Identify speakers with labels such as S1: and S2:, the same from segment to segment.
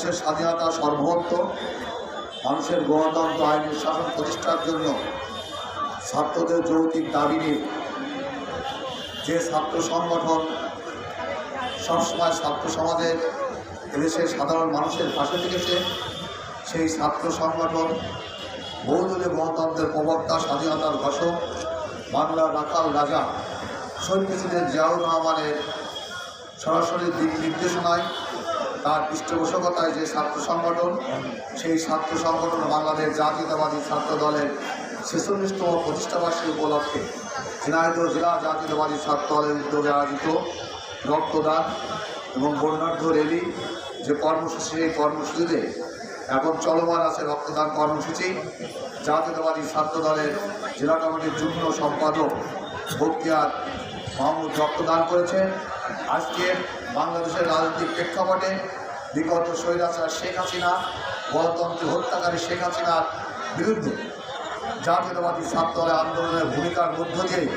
S1: দেশের স্বাধীনতা, সর্বভৌমত্ব, মানুষের গণতন্ত্র, আইনের শাসন প্রতিষ্ঠার জন্য ছাত্রদের যৌক্তিক দাবি নিয়ে যে ছাত্র সংগঠন সবসময় ছাত্র সমাজের এদেশের সাধারণ মানুষের পাশে থেকেছে, সেই ছাত্র সংগঠন বহুদলীয় গণতন্ত্রের প্রবক্তা, স্বাধীনতার ঘোষক, বাংলার রাখাল রাজা, শহীদ প্রেসিডেন্ট জিয়াউর রহমানের সরাসরি দিক নির্দেশনায় তার পৃষ্ঠপোষকতায় যে ছাত্র সংগঠন, সেই ছাত্র সংগঠন বাংলাদেশ জাতীয়তাবাদী ছাত্র দলের ছেচল্লিশতম প্রতিষ্ঠাবার্ষিকী উপলক্ষে ঝিনাইদহ জেলা জাতীয়তাবাদী ছাত্র দলের উদ্যোগে আয়োজিত রক্তদান এবং বর্ণাঢ্য র্যালি, যে কর্মসূচি, সেই কর্মসূচিতে এখন চলমান আছে রক্তদান কর্মসূচি। জাতীয়তাবাদী ছাত্র দলের জেলা কমিটির যুগ্ম সম্পাদক বক্তিয়ার মাহমুদ রক্তদান করেছেন। আজকে বাংলাদেশের রাজনৈতিক প্রেক্ষাপটে বিগত স্বৈরাচার শেখ হাসিনা, গণতন্ত্র হত্যাকারী শেখ হাসিনার বিরুদ্ধে জাতীয়তাবাদী ছাত্র দলের আন্দোলনের ভূমিকার মধ্য দিয়েই,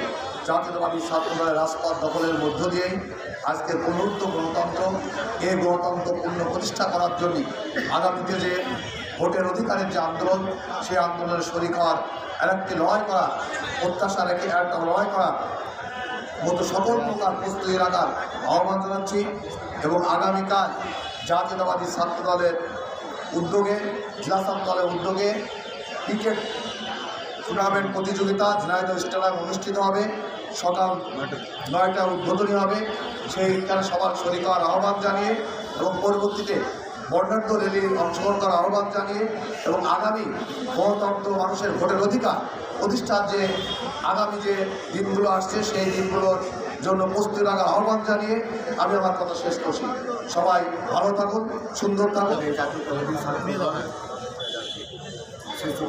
S1: জাতীয়তাবাদী ছাত্র দলের রাজপথ দখলের মধ্য দিয়েই আজকের পুনরুদ্ধ গণতন্ত্র এই গণতন্ত্র পূর্ণ প্রতিষ্ঠা করার জন্য আগামীতে যে ভোটের অধিকারের যে আন্দোলন, সেই আন্দোলনের শরিক হওয়ার আরেকটি লড়াই করা প্রত্যাশা রেখে একটা লড়াই করা মতো সকল প্রকার প্রস্তুতি রাখার আহ্বান জানাচ্ছি এবং আগামীকাল জাতীয়তাবাদী ছাত্র দলের উদ্যোগে, জেলা ছাত্র দলের উদ্যোগে ক্রিকেট টুর্নামেন্ট প্রতিযোগিতা ঝিনাইদহ স্টেডিয়াম অনুষ্ঠিত হবে। সকাল নয়টা উদ্বোধনী হবে। সেইখানে সবার শরীর আহ্বান জানিয়ে এবং পরবর্তীতে বর্ণাঢ্য র্যালির অংশগ্রহণ করার আহ্বান জানিয়ে এবং আগামী গণতন্ত্র মানুষের ভোটের অধিকার প্রতিষ্ঠার যে আগামী যে দিনগুলো আসছে, সেই দিনগুলোর জন্য প্রস্তুতি রাখার আহ্বান জানিয়ে আমি আমার কথা শেষ করছি। সবাই ভালো থাকুন, সুন্দর থাকুন।
S2: ছাত্র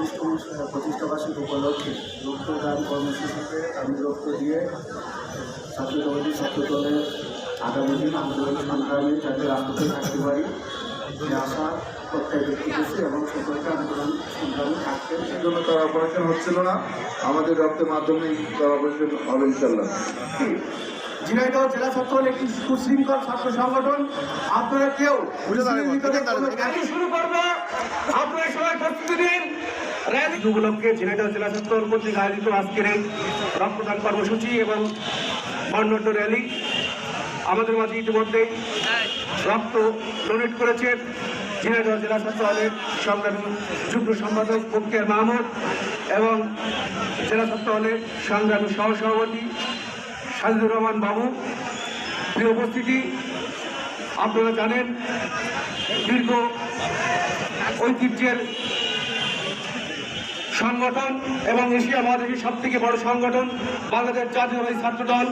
S2: প্রতিষ্ঠাবার্ষিক উপলক্ষে রক্তদান কর্মসূচিতে আমি রক্ত দিয়ে ছাত্র দলের আগামী দিন আন্দোলন সংগ্রামে যাতে রাজপথে থাকতে পারি। সে আশা প্রত্যয় ব্যক্ত এবং সকলকে আন্দোলন সংগ্রামে থাকতে
S3: জন্য তার অপারেশন হচ্ছিল না। আমাদের রক্তের মাধ্যমেই তার অপারেশন হবে ইনশাল্লাহ
S4: ঝিনাইদহ জেলা ছাত্র একটি সুশৃঙ্খল ছাত্র সংগঠন। আপনারা কেউ র্যালি শুরু করব। আপনারা সবাই প্রস্তুতি নিন। র্যালি উপলক্ষে ঝিনাইদহ জেলা কর্তৃক আয়োজিত আজকের এই রক্তদান কর্মসূচি এবং বর্ণাঢ্য র্যালি। আমাদের মাঝে ইতিমধ্যেই রক্ত ডোনেট করেছেন ঝিনাইদহ জেলা ছাত্র দলের সংগ্রামী যুগ্ম সম্পাদক ফকির মাহমুদ এবং জেলা ছাত্র দলের সংগ্রামী সহসভাপতি সাজিদুর রহমান বাবু। প্রিয় উপস্থিতি, আপনারা জানেন দীর্ঘ ঐতিহ্যের সংগঠন এবং এশিয়া মহাদেশের সব থেকে বড় সংগঠন বাংলাদেশ জাতীয়বাদী ছাত্র দল